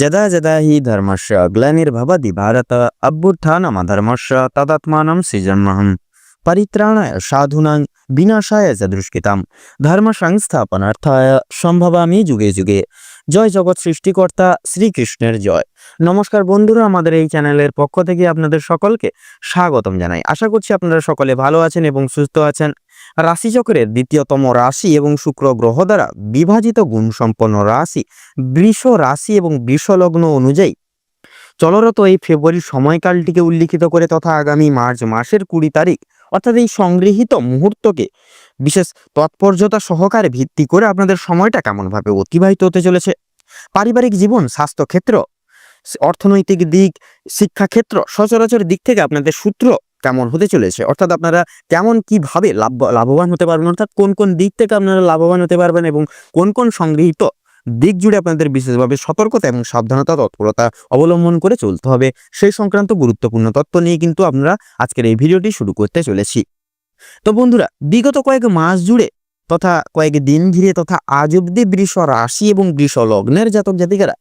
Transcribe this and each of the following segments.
যদা যদা হি ধর্মস্য গ্লানির্ভবতি ভারত অভ্যুত্থানমধর্মস্য তদাত্মাनं সৃজন্মহম পরিত্রাণায় সাধুনাং বিনাশায় চ দুষ্কৃতাম ধর্ম সংস্থাপনার্থায় সম্ভবামি যুগে যুগে জয় জগৎ সৃষ্টিকর্তা শ্রীকৃষ্ণের জয়। নমস্কার বন্ধুরা, আমাদের এই চ্যানেলের পক্ষ থেকে আপনাদের সকলকে স্বাগতম জানাই। আশা করছি আপনারা সকলে ভালো আছেন এবং সুস্থ আছেন। রাশিচক্রের দ্বিতীয়তম রাশি এবং শুক্র গ্রহ দ্বারা বিভাজিত গুণসম্পন্ন রাশি বৃষ রাশি এবং বৃষলগ্ন অনুযায়ী। চলরত এই ফেব্রুয়ারি সময়কালটিকে উল্লিখিত করে তথা আগামী মার্চ মাসের কুড়ি তারিখ, অর্থাৎ এই সংগৃহীত মুহূর্তকে বিশেষ তৎপর্যতা সহকারে ভিত্তি করে আপনাদের সময়টা কেমনভাবে অতিবাহিত হতে চলেছে? পারিবারিক জীবন, স্বাস্থ্যক্ষেত্র, অর্থনৈতিক দিক, শিক্ষাক্ষেত্র, সচরাচর দিক থেকে আপনাদের সূত্র কেমন হতে চলেছে? অর্থাৎ আপনারা কেমন কীভাবে লাভ, লাভবান হতে পারবেন? অর্থাৎ কোন কোন দিক থেকে আপনারা লাভবান হতে পারবেন এবং কোন কোন সংগৃহীত দিক জুড়ে আপনাদের বিশেষভাবে সতর্কতা এবং সাবধানতা, তৎপরতা অবলম্বন করে চলতে হবে? সেই সংক্রান্ত গুরুত্বপূর্ণ তথ্য নিয়ে কিন্তু আমরা আজকের এই ভিডিওটি শুরু করতে চলেছি। তো বন্ধুরা, বিগত কয়েক মাস জুড়ে তথা কয়েক দিন ঘিরে তথা আজ অব্দি বৃষ রাশি এবং বৃষ লগ্নের জাতক জাতিকারা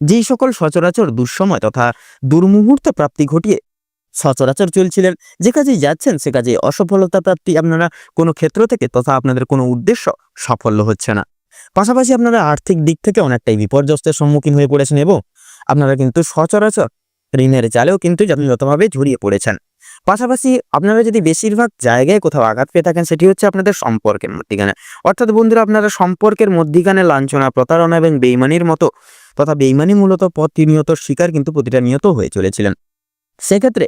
যেই সকল সচরাচর দুঃসময় তথা দুর্মুহূর্ত প্রাপ্তি ঘটিয়ে সচরাচর চলছিলেন। যে কাজেই যাচ্ছেন, সে কাজে অসফলতা প্রাপ্তি আপনারা কোনো ক্ষেত্র থেকে তথা আপনাদের কোনো উদ্দেশ্য সাফল্য হচ্ছে না। পাশাপাশি আপনারা আর্থিক দিক থেকে অনেকটাই বিপর্যস্তের সম্মুখীন হয়ে পড়েছেন এবং আপনারা কিন্তু সচরাচর ঋণের জালেও কিন্তু যথাযথভাবে ঝুড়িয়ে পড়েছেন। পাশাপাশি আপনারা যদি বেশিরভাগ জায়গায় কোথাও আঘাত পেয়ে থাকেন, সেটি হচ্ছে আপনাদের সম্পর্কের মধ্যিখানে। অর্থাৎ বন্ধুরা, আপনারা সম্পর্কের মধ্যিখানে লাঞ্ছনা, প্রতারণা এবং বেইমানির মতো তথা বেইমানি মূলত প্রতিনিয়ত শিকার কিন্তু প্রতিটা নিয়ত হয়ে চলেছিলেন। সেক্ষেত্রে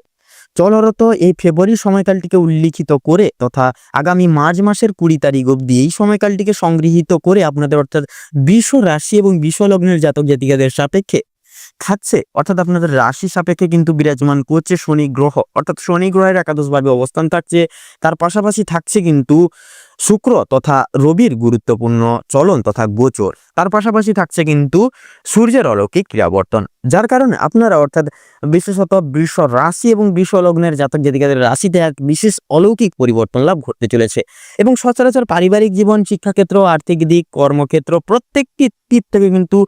চলরত এই ফেব্রুয়ারি সময়কালটিকে উল্লিখিত করে তথা আগামী মার্চ মাসের কুড়ি তারিখ অব্দি এই সময়কালটিকে সংগৃহীত করে আপনাদের অর্থাৎ বিশ্ব রাশি এবং বিশ্ব লগ্নের জাতক জাতিকাদের সাপেক্ষে থাকছে। অর্থাৎ আপনাদের রাশি সাপেক্ষে কিন্তু বিরাজমান করছে শনি গ্রহ। অর্থাৎ শনি গ্রহের একাদশভাবে অবস্থান থাকছে। তার পাশাপাশি থাকছে কিন্তু শুক্র তথা রবির গুরুত্বপূর্ণ চলন তথা গোচর। তার পাশাপাশি থাকছে কিন্তু সূর্যের অলৌকিক ক্রিয়াবর্তন, যার কারণে আপনারা অর্থাৎ বিশেষত বৃষ রাশি এবং বৃষ লগ্নের জাতক জাতিকাদের রাশিতে এক বিশেষ অলৌকিক পরিবর্তন লাভ ঘটতে চলেছে এবং সচরাচর পারিবারিক জীবন, শিক্ষাক্ষেত্র, আর্থিক দিক, কর্মক্ষেত্র প্রত্যেকটি দিক থেকে কিন্তু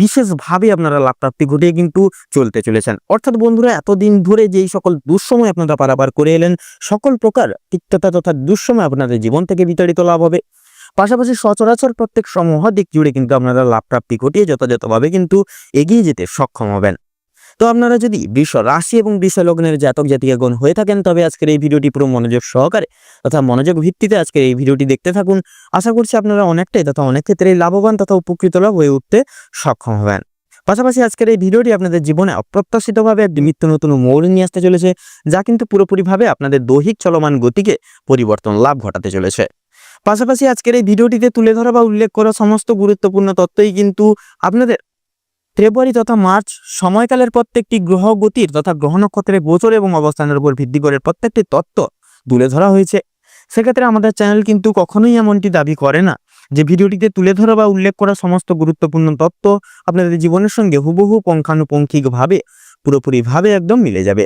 বিশেষভাবে আপনারা লাভ প্রাপ্তি ঘটিয়ে কিন্তু চলতে চলেছেন। অর্থাৎ বন্ধুরা, এতদিন ধরে যেই সকল দুঃসময় আপনারা পারাপার করে এলেন, সকল প্রকার তিক্ততা তথা দুঃসময় আপনাদের জীবন থেকে বিতাড়িত লাভ হবে। পাশাপাশি সচরাচর প্রত্যেক সমূহ দিক জুড়ে কিন্তু আপনারা লাভ প্রাপ্তি ঘটিয়ে যথাযথভাবে কিন্তু এগিয়ে যেতে সক্ষম হবেন। তো আপনারা যদি বিশ্ব রাশি এবং বিশ্ব লগ্নের জাতক জাতিকাগণ হয়ে থাকেন, তবে আজকের এই ভিডিওটি পুরো মনোযোগ সহকারে তথা মনোযোগ ভিত্তিতে আজকের এই ভিডিওটি দেখতে থাকুন। আশা করছি আপনারা অনেকটাই তথা অনেক ক্ষেত্রে লাভবান তথা উপকৃত লাভ হয়ে উঠতে সক্ষম হবেন। পাশাপাশি আজকের এই ভিডিওটি আপনাদের জীবনে অপ্রত্যাশিতভাবে একটি নিত্য নতুন মোড় নিয়ে আসতে চলেছে, যা কিন্তু পুরোপুরিভাবে আপনাদের দৈহিক চলমান গতিকে পরিবর্তন লাভ ঘটাতে চলেছে। পাশাপাশি আজকের এই ভিডিওটিতে তুলে ধরা বা উল্লেখ করা সমস্ত গুরুত্বপূর্ণ তথ্যই কিন্তু আপনাদের ফেব্রুয়ারি তথা মার্চ সময়কালের প্রত্যেকটি গ্রহ গতির তথা গ্রহ নক্ষত্রের গোচর এবং অবস্থানের উপর ভিত্তি করে প্রত্যেকটি তত্ত্ব তুলে ধরা হয়েছে। সেক্ষেত্রে আমাদের চ্যানেল কিন্তু কখনোই এমনটি দাবি করে না। যে ভিডিওটিতে তুলে ধরা বা উল্লেখ করা সমস্ত গুরুত্বপূর্ণ তত্ত্ব আপনাদের জীবনের সঙ্গে হুবহু পুঙ্খানুপুঙ্খিকভাবে, পুরোপুরিভাবে একদম মিলে যাবে।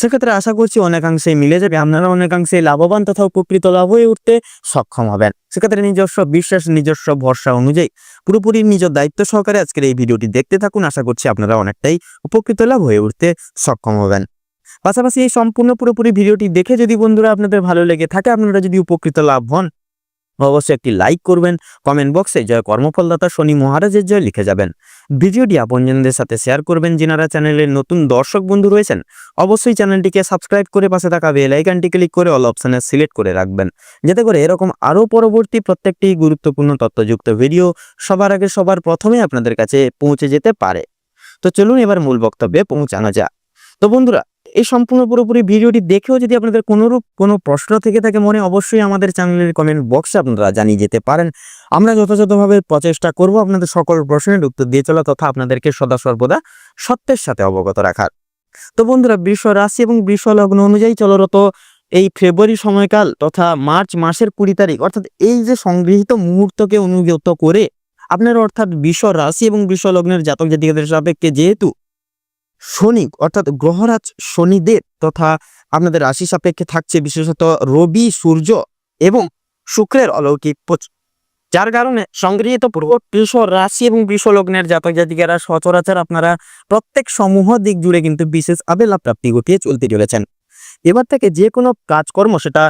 সেক্ষেত্রে আশা করছি অনেকাংশেই মিলে যাবে। আপনারা অনেকাংশে লাভবান তথা উপকৃত লাভ হয়ে উঠতে সক্ষম হবেন। সেক্ষেত্রে নিজস্ব বিশ্বাস, নিজস্ব ভরসা অনুযায়ী পুরোপুরি নিজ দায়িত্ব সহকারে আজকের এই ভিডিওটি দেখতে থাকুন। আশা করছি আপনারা অনেকটাই উপকৃত লাভ হয়ে উঠতে সক্ষম হবেন। পাশাপাশি এই সম্পূর্ণ পুরোপুরি ভিডিওটি দেখে যদি বন্ধুরা আপনাদের ভালো লেগে থাকে, আপনারা যদি উপকৃত লাভ হন অবশ্যই একটি লাইক করবেন কমেন্ট বক্সে জয় কর্মফলদাতা শনি মহারাজের জয় লিখে যাবেন। ভিডিওটি আপনজনদের সাথে শেয়ার করবেন, যিনারা চ্যানেলের নতুন দর্শক বন্ধু রয়েছেন, অবশ্যই চ্যানেলটিকে সাবস্ক্রাইব করে পাশে থাকা বেল আইকনটি ক্লিক করে অল অপশানে সিলেক্ট করে রাখবেন। যাতে করে এরকম আরও পরবর্তী প্রত্যেকটি গুরুত্বপূর্ণ তথ্যযুক্ত ভিডিও সবার আগে সবার প্রথমে আপনাদের কাছে পৌঁছে যেতে পারে। তো চলুন এবার মূল বক্তব্যে পৌঁছানো যাক। তো বন্ধুরা এই সম্পূর্ণ পুরোপুরি ভিডিওটি দেখেও যদি আপনাদের কোনোরূপ কোনো প্রশ্ন থেকে থাকে, মনে অবশ্যই আমাদের চ্যানেলের কমেন্ট বক্সে আপনারা জানিয়ে যেতে পারেন। আমরা যথাযথভাবে প্রচেষ্টা করব আপনাদের সকল প্রশ্নের উত্তর দিয়ে চলা তথা আপনাদেরকে সদা সর্বদা সত্যের সাথে অবগত রাখার। তো বন্ধুরা, বৃষ রাশি এবং বৃষ লগ্ন অনুযায়ী চলরত এই ফেব্রুয়ারি সময়কাল তথা মার্চ মাসের কুড়ি তারিখ, অর্থাৎ এই যে সংগৃহীত মুহূর্তকে অনুগত করে, আপনার অর্থাৎ বিশ্ব রাশি এবং বৃষ লগ্নের জাতক জাতিকাদের সাপেক্ষে যেহেতু শনি অর্থাৎ গ্রহরাজ শনিদেব তথা আপনাদের রাশি সাপেক্ষে থাকছে বিশেষত রবি, সূর্য এবং শুক্রের অলৌকিক যার কারণে সংগৃহীত পূর্ব বৃষ রাশি এবং বৃষ লগ্নের জাতক জাতিকারা সচরাচর আপনারা প্রত্যেক সমূহ দিক জুড়ে কিন্তু বিশেষ আবেলা প্রাপ্তি ঘটিয়ে চলতে চলেছেন। এবার থেকে যে কোনো কাজকর্ম সেটা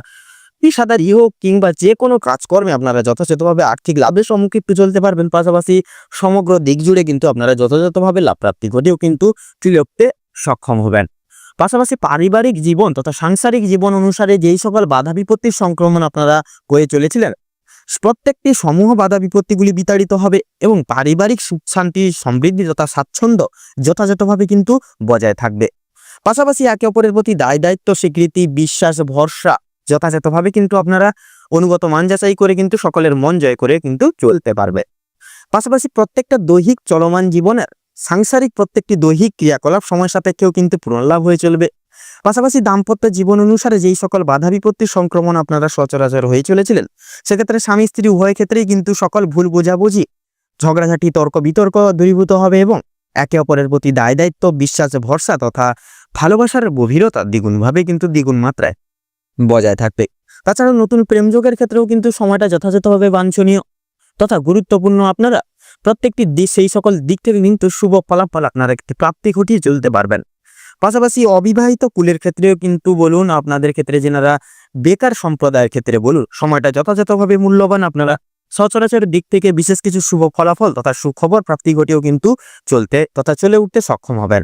পেশাদারি হোক কিংবা যে কোনো কাজকর্মে আপনারা যথাযথভাবে আর্থিক লাভের সম্মুখীন চলতে পারবেন। পাশাপাশি সমগ্র দিক জুড়ে কিন্তু আপনারা যথাযথভাবে লাভ প্রাপ্তি ঘটেও কিন্তু ত্রিলোকতে সক্ষম হবেন। পাশাপাশি পারিবারিক জীবন তথা সাংসারিক জীবন অনুসারে যেই সকল বাধা বিপত্তির সংক্রমণ আপনারা হয়ে চলেছিলেন, প্রত্যেকটি সমূহ বাধা বিপত্তিগুলি বিতাড়িত হবে এবং পারিবারিক সুখ শান্তি সমৃদ্ধি তথা স্বাচ্ছন্দ্য যথাযথভাবে কিন্তু বজায় থাকবে। পাশাপাশি একে অপরের প্রতি দায় দায়িত্ব, স্বীকৃতি, বিশ্বাস, ভরসা যথাযথভাবে কিন্তু আপনারা অনুগত মান যাচাই করে কিন্তু সকলের মন জয় করে কিন্তু চলতে পারবে। পাশাপাশি প্রত্যেকটা দৈহিক চলমান জীবনের সাংসারিক প্রত্যেকটি দৈহিক ক্রিয়াকলাপ সময় সাপেক্ষেও কিন্তু পুনর্লাভ হয়ে চলবে। পাশাপাশি দাম্পত্য জীবন অনুসারে যেই সকল বাধা বিপত্তির সংক্রমণ আপনারা সচরাচর হয়ে চলেছিলেন, সেক্ষেত্রে স্বামী, স্ত্রী উভয় ক্ষেত্রেই কিন্তু সকল ভুল বোঝাবুঝি, ঝগড়াঝাটি তর্ক বিতর্ক দূরীভূত হবে এবং একে অপরের প্রতি দায়, দায়িত্ব, বিশ্বাস, ভরসা তথা ভালোবাসার গভীরতা দ্বিগুণভাবে কিন্তু দ্বিগুণ মাত্রায় বজায় থাকবে। তাছাড়া নতুন প্রেমযোগের ক্ষেত্রেও কিন্তু সময়টা যথাযথভাবে বাঞ্ছনীয় তথা গুরুত্বপূর্ণ আপনারা প্রত্যেকটি দিক, সেই সকল দিক থেকে কিন্তু শুভ ফলাফল আপনারা একটি প্রাপ্তি ঘটিয়ে চলতে পারবেন। পাশাপাশি অবিবাহিত কুলের ক্ষেত্রেও কিন্তু বলুন, আপনাদের ক্ষেত্রে যেনারা বেকার সম্প্রদায়ের ক্ষেত্রে বলুন, সময়টা যথাযথভাবে মূল্যবান আপনারা সচরাচর দিক থেকে বিশেষ কিছু শুভ ফলাফল তথা সুখবর প্রাপ্তি ঘটিয়েও কিন্তু চলতে তথা চলে উঠতে সক্ষম হবেন।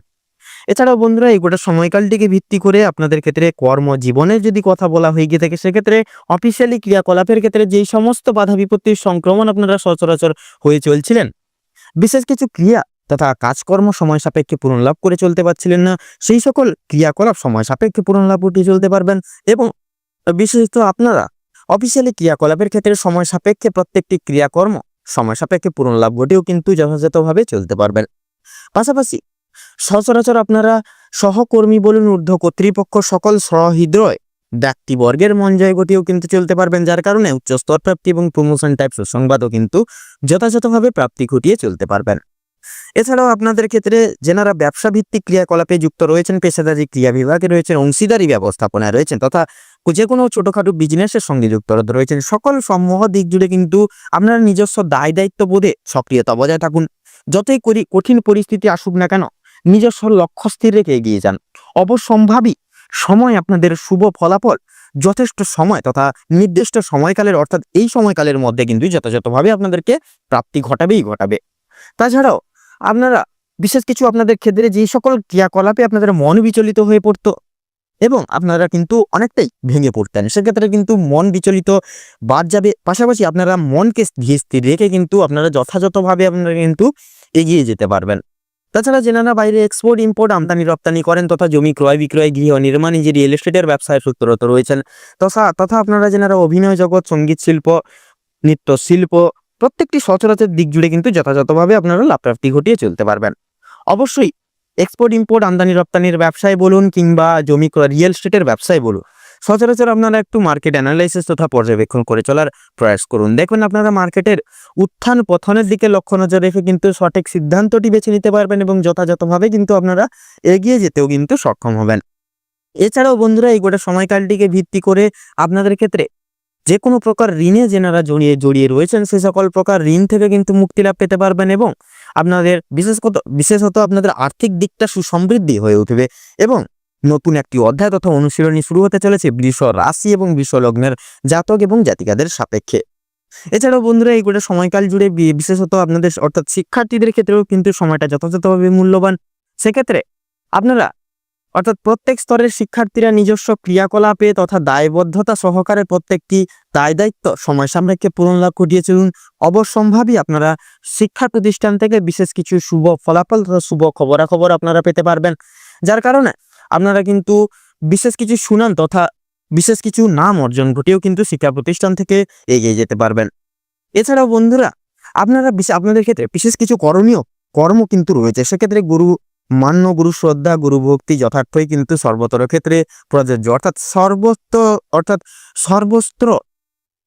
এছাড়াও বন্ধুরা, এই গোটা সময়কালটিকে ভিত্তি করে আপনাদের ক্ষেত্রে কর্মজীবনের যদি কথা বলা হয়ে গিয়ে থাকে, সেক্ষেত্রে অফিসিয়ালি ক্রিয়াকলাপের ক্ষেত্রে যেই সমস্ত বাধা বিপত্তির সংক্রমণ আপনারা সচরাচর হয়ে চলছিলেন, বিশেষ কিছু ক্রিয়া তথা কাজকর্ম সময় সাপেক্ষে পূরণ লাভ করে চলতে পারছিলেন না, সেই সকল ক্রিয়াকলাপ সময় সাপেক্ষে পূরণ লাভ ঘটিয়ে চলতে পারবেন এবং বিশেষত আপনারা অফিসিয়ালি ক্রিয়াকলাপের ক্ষেত্রে সময় সাপেক্ষে প্রত্যেকটি ক্রিয়াকর্ম সময় সাপেক্ষে পূরণ লাভ ঘটেও কিন্তু যথাযথভাবে চলতে পারবেন। পাশাপাশি সচরাচর আপনারা সহকর্মী বলুন, ঊর্ধ্ব কর্তৃপক্ষ, সকল সহৃদয় ব্যক্তিবর্গের মন জয় গতিও কিন্তু চলতে পারবেন, যার কারণে উচ্চস্তর প্রাপ্তি এবং প্রমোশন টাইপ সুসংবাদও কিন্তু যথাযথভাবে প্রাপ্তি ঘটিয়ে চলতে পারবেন। এছাড়াও আপনাদের ক্ষেত্রে যেনারা ব্যবসা ভিত্তিক ক্রিয়াকলাপে যুক্ত রয়েছেন, পেশাদারি ক্রিয়া বিভাগে রয়েছেন, অংশীদারি ব্যবস্থাপনায় রয়েছেন তথা যে কোনো ছোটোখাটো বিজনেসের সঙ্গে যুক্ত রয়েছেন, সকল সমূহ দিক জুড়ে কিন্তু আপনারা নিজস্ব দায় দায়িত্ব বোধে সক্রিয়তা বজায় থাকুন। যতই করি, কঠিন পরিস্থিতি আসুক না কেন নিজস্ব লক্ষ্য স্থির রেখে এগিয়ে যান। অবসম্ভাবী সময় আপনাদের শুভ ফলাফল, যথেষ্ট সময় তথা নির্দিষ্ট সময়কালের অর্থাৎ এই সময়কালের মধ্যে কিন্তু যথাযথভাবে আপনাদেরকে প্রাপ্তি ঘটাবেই ঘটাবে। তাছাড়াও আপনারা বিশেষ কিছু আপনাদের ক্ষেত্রে যেই সকল ক্রিয়াকলাপে আপনাদের মন বিচলিত হয়ে পড়তো এবং আপনারা কিন্তু অনেকটাই ভেঙে পড়তেন, সেক্ষেত্রে কিন্তু মন বিচলিত বাদ যাবে। পাশাপাশি আপনারা মনকে স্থির রেখে কিন্তু আপনারা যথাযথভাবে আপনারা কিন্তু এগিয়ে যেতে পারবেন। তাছাড়া জেনারা বাইরে এক্সপোর্ট ইম্পোর্ট আমদানি, রপ্তানি করেন তথা জমি ক্রয়, বিক্রয়, গৃহ নির্মাণ যে রিয়েল এস্টেটের ব্যবসায় সূত্ররত রয়েছেন। তথা তথা আপনারা যেনারা অভিনয় জগৎ, সংগীত শিল্প, নৃত্য শিল্প, প্রত্যেকটি সচরাচর দিক জুড়ে কিন্তু যথাযথভাবে আপনারা লাভ প্রাপ্তি ঘটিয়ে চলতে পারবেন। অবশ্যই এক্সপোর্ট ইম্পোর্ট আমদানি, রপ্তানির ব্যবসায় বলুন কিংবা জমি ক্রয় রিয়েল এস্টেটের ব্যবসায় বলুন সচরাচর আপনারা একটু মার্কেট অ্যানালাইসিস তথা পর্যবেক্ষণ করে চলার প্রয়াস করুন। দেখবেন আপনারা মার্কেটের উত্থান পথনের দিকে লক্ষ্য নজর রেখে কিন্তু সঠিক সিদ্ধান্তটি বেছে নিতে পারবেন এবং যথাযথভাবে কিন্তু আপনারা এগিয়ে যেতেও কিন্তু সক্ষম হবেন। এছাড়াও বন্ধুরা, এই গোটা সময়কালটিকে ভিত্তি করে আপনাদের ক্ষেত্রে যে কোনো প্রকার ঋণে যেনারা জড়িয়ে জড়িয়ে রয়েছেন, সে সকল প্রকার ঋণ থেকে কিন্তু মুক্তি লাভ পেতে পারবেন এবং আপনাদের বিশেষত বিশেষত আপনাদের আর্থিক দিকটা সুসমৃদ্ধি হয়ে উঠবে এবং নতুন একটি অধ্যায় তথা অনুশীলনী শুরু হতে চলেছে বৃষ রাশি এবং বৃষ লগ্নের জাতক এবং জাতিকাদের সাপেক্ষে। এছাড়াও বন্ধুরা, এই গোটা সময়কাল জুড়ে বিশেষত আপনাদের অর্থাৎ শিক্ষার্থীদের ক্ষেত্রেও কিন্তু সময়টা যথাযথভাবে মূল্যবান। সেক্ষেত্রে আপনারা, অর্থাৎ প্রত্যেক স্তরের শিক্ষার্থীরা নিজস্ব ক্রিয়াকলাপে তথা দায়বদ্ধতা সহকারে প্রত্যেকটি দায় দায়িত্ব সময় সাময়িককে পূরণ লাভ ঘটিয়ে চলুন। অবশ্যম্ভাবী আপনারা শিক্ষা প্রতিষ্ঠান থেকে বিশেষ কিছু শুভ ফলাফল তথা শুভ খবরাখবর আপনারা পেতে পারবেন। যার কারণে আপনারা কিন্তু বিশেষ কিছু সুনাম তথা বিশেষ কিছু নাম অর্জন ঘটিয়েও কিন্তু শিক্ষা প্রতিষ্ঠান থেকে এগিয়ে যেতে পারবেন। এছাড়াও বন্ধুরা, আপনারা আপনাদের ক্ষেত্রে বিশেষ কিছু করণীয় কর্ম কিন্তু রয়েছে। সেক্ষেত্রে গুরু মান্য, গুরু শ্রদ্ধা, গুরু ভক্তি যথার্থই কিন্তু সর্বতর ক্ষেত্রে প্রযোজ্য। অর্থাৎ সর্বত্র অর্থাৎ সর্বস্ত্র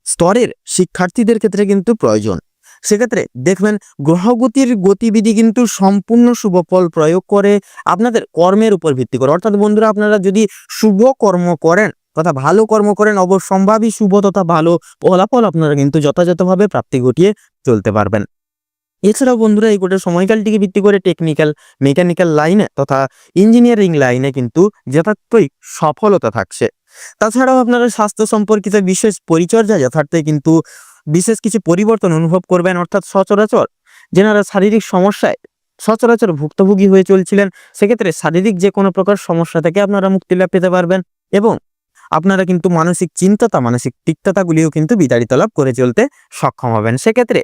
স্তরের শিক্ষার্থীদের ক্ষেত্রে কিন্তু প্রয়োজন। সেক্ষেত্রে দেখবেন গ্রহগতির গতিবিধি কিন্তু সম্পূর্ণ শুভ ফল প্রয়োগ করে আপনাদের কর্মের উপর ভিত্তি করে। অর্থাৎ বন্ধুরা, আপনারা যদি শুভ কর্ম করেন, তথা ভালো কর্ম করেন, অবশ্যম্ভাবী শুভ তথা ভালো ফলাফল আপনারা কিন্তু যথাযথভাবে প্রাপ্তি ঘটিয়ে চলতে পারবেন। এছাড়াও বন্ধুরা, এই গোটা সময়কালটিকে ভিত্তি করে টেকনিক্যাল মেকানিক্যাল লাইনে তথা ইঞ্জিনিয়ারিং লাইনে কিন্তু যথার্থই সফলতা থাকছে। তাছাড়াও আপনারা স্বাস্থ্য সম্পর্কিত বিশেষ পরিচর্যা যথার্থে কিন্তু বিশেষ কিছু পরিবর্তন অনুভব করবেন, অর্থাৎ সচরাচর যেনারা শারীরিক সমস্যায় সচরাচর ভুক্তভোগী হয়ে চলছিলেন, সেক্ষেত্রে শারীরিক যে কোনো প্রকার সমস্যা থেকে আপনারা মুক্তি লাভ পেতে পারবেন এবং আপনারা কিন্তু মানসিক চিন্তাতা, মানসিক তিক্ততাগুলিও কিন্তু বিতাড়িত লাভ করে চলতে সক্ষম হবেন। সেক্ষেত্রে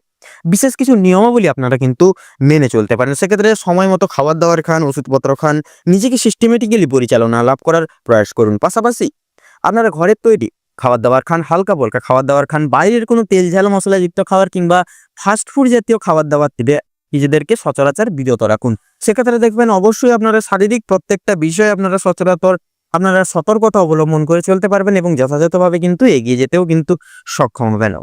বিশেষ কিছু নিয়মাবলী আপনারা কিন্তু মেনে চলতে পারেন। সেক্ষেত্রে সময় মতো খাবার দাবার খান, ওষুধপত্র খান, নিজেকে সিস্টেমেটিক্যালি পরিচালনা লাভ করার প্রয়াস করুন। পাশাপাশি আপনারা ঘরের তৈরি খাবার দাবার খান হালকা বলকা খাবার দাবার খান বাইরের কোনো তেল ঝাল মশলাযুক্ত খাবার কিংবা ফাস্ট ফুড জাতীয় খাবার দাবার থেকে নিজেদেরকে সচরাচর বিরত রাখুন। সেক্ষেত্রে দেখবেন অবশ্যই আপনারা শারীরিক প্রত্যেকটা বিষয়ে আপনারা সচরাচর আপনারা সতর্কতা অবলম্বন করে চলতে পারবেন এবং যথাযথভাবে কিন্তু এগিয়ে যেতেও কিন্তু সক্ষম হবেন।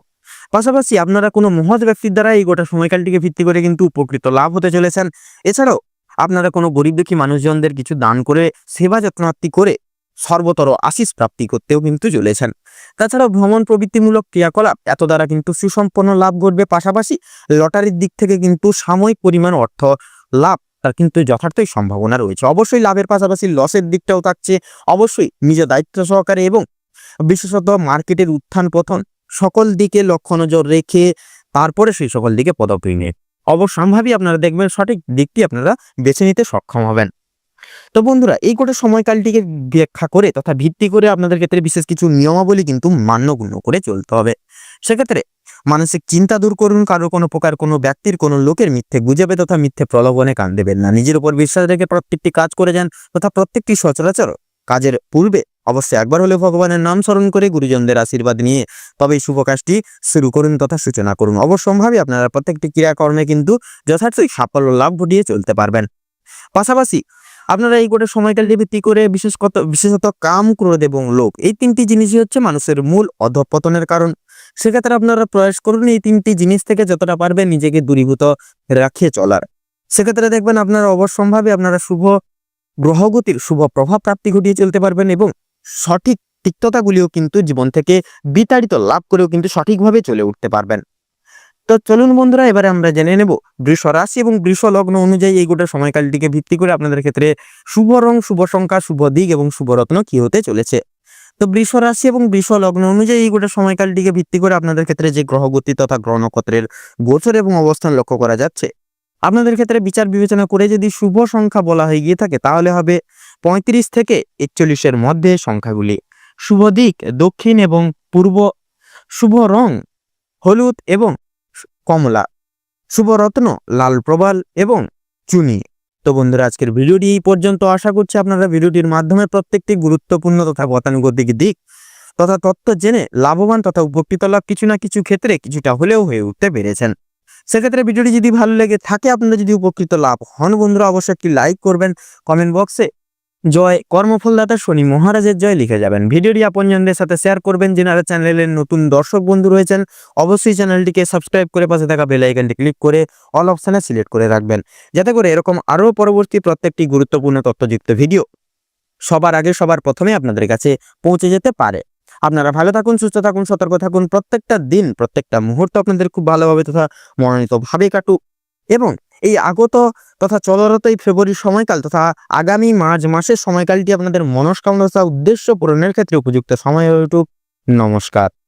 পাশাপাশি আপনারা কোনো মহৎ ব্যক্তির দ্বারা এই গোটা সময়কালটিকে ভিত্তি করে কিন্তু উপকৃত লাভ হতে চলেছেন। এছাড়াও আপনারা কোনো গরিব দুঃখী মানুষজনদের কিছু দান করে, সেবা যত্নার্থী করে সর্বতর আশিস প্রাপ্তি করতেও কিন্তু চলেছেন। তাছাড়া ভ্রমণ প্রবৃত্তিমূলক ক্রিয়াকলাপ এত দ্বারা কিন্তু সুসম্পন্ন লাভ ঘটবে পাশাপাশি লটারির দিক থেকে কিন্তু সাময়িক পরিমাণ অর্থ লাভ তার কিন্তু যথার্থই সম্ভাবনা রয়েছে। অবশ্যই লাভের পাশাপাশি লসের দিকটাও থাকছে। অবশ্যই নিজের দায়িত্ব সহকারে এবং বিশেষত মার্কেটের উত্থান পতন সকল দিকে লক্ষ্য নজর রেখে তারপরে সেই সকল দিকে পদক্ষেপ অবশ্যম্ভাবী আপনারা দেখবেন সঠিক দিকটি আপনারা বেছে নিতে সক্ষম হবেন। তো বন্ধুরা, এই গোটা সময়কালটিকে ব্যাখ্যা করে তথা ভিত্তি করে আপনাদের ক্ষেত্রে বিশেষ কিছু নিয়মাবলী কিন্তু মান্যগুণ্য করে চলতে হবে। সেক্ষেত্রে মানসিক চিন্তা দূর করুন, কারও কোনো প্রকার কোনো ব্যক্তির কোনো লোকের মিথ্যে গুজবে তথা মিথ্যে প্রলোভনে কান দেবেন না। নিজের উপর বিশ্বাস রেখে প্রত্যেকটি কাজ করে যান তথা প্রত্যেকটি সচরাচর কাজের পূর্বে অবশ্যই একবার হলে ভগবানের নাম স্মরণ করে গুরুজনদের আশীর্বাদ নিয়ে তবে এই শুভ কাজটি শুরু করুন তথা সূচনা করুন। অবশ্যম্ভাবী আপনারা প্রত্যেকটি ক্রিয়াকর্মে কিন্তু যথার্থই সাফল্য লাভ ঘটিয়ে চলতে পারবেন। পাশাপাশি আপনারা এই গোটা সময়কালটি ভিত্তি করে বিশেষ কত বিশেষত কাম ক্রোধ এবং লোভ, এই তিনটি জিনিসই হচ্ছে মানুষের মূল অধপতনের কারণ। সেক্ষেত্রে আপনারা প্রয়াস করুন এই তিনটি জিনিস থেকে যতটা পারবেন নিজেকে দূরীভূত রাখিয়ে চলার। সেক্ষেত্রে দেখবেন আপনারা অবশ্যম্ভাবে আপনারা শুভ গ্রহগতির শুভ প্রভাব প্রাপ্তি ঘটিয়ে চলতে পারবেন এবং সঠিক তিক্ততাগুলিও কিন্তু জীবন থেকে বিতাড়িত লাভ করেও কিন্তু সঠিকভাবে চলে উঠতে পারবেন। তো চলুন বন্ধুরা, এবারে আমরা জেনে নেব বৃষ রাশি এবং বৃষ লগ্ন অনুযায়ী এই গোটা সময়কালটিকে ভিত্তি করে আপনাদের ক্ষেত্রে শুভ রং, শুভ সংখ্যা, শুভ দিক এবং শুভ রত্ন কি হতে চলেছে। তো বৃষ রাশি এবং বৃষ লগ্ন অনুযায়ী এই গোটা সময়কালটিকে ভিত্তি করে আপনাদের ক্ষেত্রে যে গ্রহগতি তথা গ্রহ নক্ষত্রের গোচর এবং অবস্থান লক্ষ্য করা যাচ্ছে। আপনাদের ক্ষেত্রে বিচার বিবেচনা করে যদি শুভ সংখ্যা বলা হয়ে গিয়ে থাকে, তাহলে হবে পঁয়ত্রিশ থেকে একচল্লিশের মধ্যে সংখ্যাগুলি। শুভ দিক দক্ষিণ এবং পূর্ব। শুভ রং হলুদ এবং কমলা। শুভরত্ন লাল প্রবাল এবং চুনি। তো বন্ধুরা, আজকের ভিডিওটি এই পর্যন্ত। আশা করছি আপনারা ভিডিওটির মাধ্যমে প্রত্যেকটি গুরুত্বপূর্ণ তথা গতানুগতিক দিক তথা তথ্য জেনে লাভবান তথা উপকৃত লাভ কিছু না কিছু ক্ষেত্রে কিছুটা হলেও হয়ে উঠতে পেরেছেন। সেক্ষেত্রে ভিডিওটি যদি ভালো লেগে থাকে, আপনারা যদি উপকৃত লাভ হন, বন্ধুরা, অবশ্যই একটি লাইক করবেন। কমেন্ট বক্সে জয় কর্মফলদাতা শনি মহারাজের জয় লিখে যাবেন। ভিডিওটি আপনজনদের সাথে শেয়ার করবেন, যেনারা চ্যানেলের নতুন দর্শক বন্ধু রয়েছেন, অবশ্যই চ্যানেলটিকে সাবস্ক্রাইব করে পাশে থাকা বেল ক্লিক করে অল অপশানে সিলেক্ট করে রাখবেন। যাতে করে এরকম আরও পরবর্তী প্রত্যেকটি গুরুত্বপূর্ণ তথ্যযুক্ত ভিডিও সবার আগে সবার প্রথমে আপনাদের কাছে পৌঁছে যেতে পারে। আপনারা ভালো থাকুন, সুস্থ থাকুন, সতর্ক থাকুন, প্রত্যেকটা দিন, প্রত্যেকটা মুহূর্ত আপনাদের খুব ভালোভাবে তথা মনোনীতভাবে কাটুক। এবং এই আগত তথা চলরত এই ফেব্রুয়ারির সময়কাল তথা আগামী মার্চ মাসের সময়কালটি আপনাদের মনস্কামনা উদ্দেশ্য পূরণের ক্ষেত্রে উপযুক্ত। সময় হয়ে উঠুক নমস্কার।